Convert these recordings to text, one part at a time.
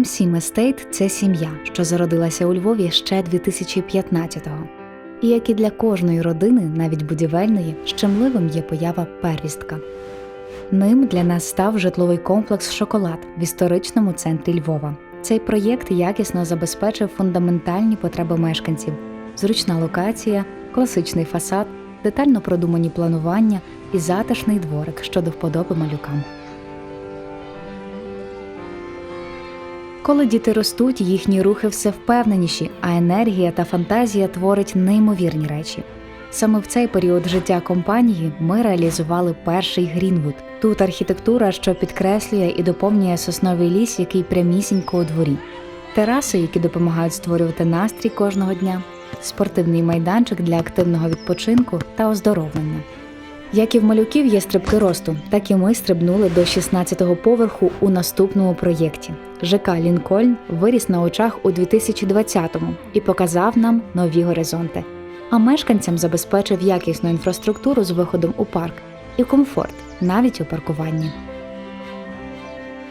M7 Estate – це сім'я, що зародилася у Львові ще 2015-го. І як і для кожної родини, навіть будівельної, щемливим є поява первістка. Ним для нас став житловий комплекс Шоколад в історичному центрі Львова. Цей проєкт якісно забезпечив фундаментальні потреби мешканців: зручна локація, класичний фасад, детально продумані планування і затишний дворик щодо вподоби малюкам. Коли діти ростуть, їхні рухи все впевненіші, а енергія та фантазія творить неймовірні речі. Саме в цей період життя компанії ми реалізували перший Грінвуд. Тут архітектура, що підкреслює і доповнює сосновий ліс, який прямісінько у дворі, тераси, які допомагають створювати настрій кожного дня, спортивний майданчик для активного відпочинку та оздоровлення. Як і в малюків є стрибки росту, так і ми стрибнули до 16-го поверху у наступному проєкті. ЖК Лінкольн виріс на очах у 2020-му і показав нам нові горизонти. А мешканцям забезпечив якісну інфраструктуру з виходом у парк і комфорт навіть у паркуванні.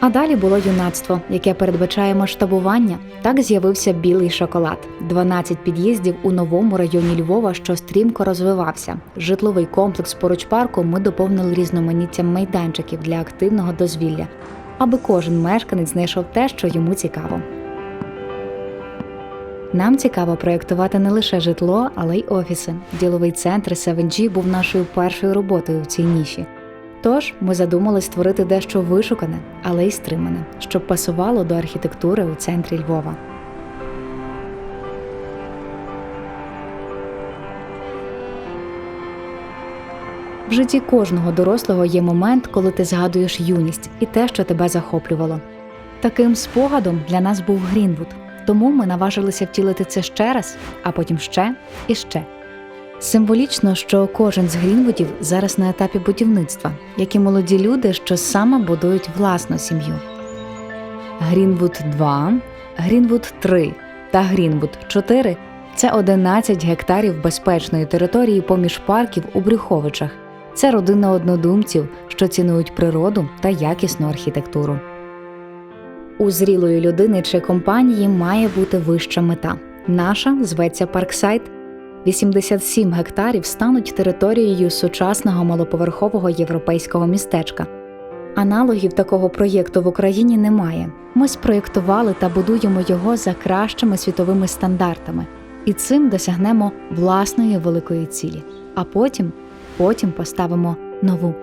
А далі було юнацтво, яке передбачає масштабування. Так з'явився білий шоколад, 12 під'їздів у новому районі Львова, що стрімко розвивався. Житловий комплекс поруч парку ми доповнили різноманіттям майданчиків для активного дозвілля, аби кожен мешканець знайшов те, що йому цікаво. Нам цікаво проєктувати не лише житло, але й офіси. Діловий центр 7G був нашою першою роботою в цій ніші. Тож ми задумали створити дещо вишукане, але й стримане, щоб пасувало до архітектури у центрі Львова. В житті кожного дорослого є момент, коли ти згадуєш юність і те, що тебе захоплювало. Таким спогадом для нас був Грінвуд, тому ми наважилися втілити це ще раз, а потім ще і ще. Символічно, що кожен з Грінвудів зараз на етапі будівництва, як і молоді люди, що саме будують власну сім'ю. Грінвуд 2, Грінвуд 3 та Грінвуд 4 – це 11 гектарів безпечної території поміж парків у Брюховичах. Це родина однодумців, що цінують природу та якісну архітектуру. У зрілої людини чи компанії має бути вища мета. Наша зветься Парксайд. 87 гектарів стануть територією сучасного малоповерхового європейського містечка. Аналогів такого проєкту в Україні немає. Ми спроєктували та будуємо його за кращими світовими стандартами, і цим досягнемо власної великої цілі. А потім, потім поставимо нову.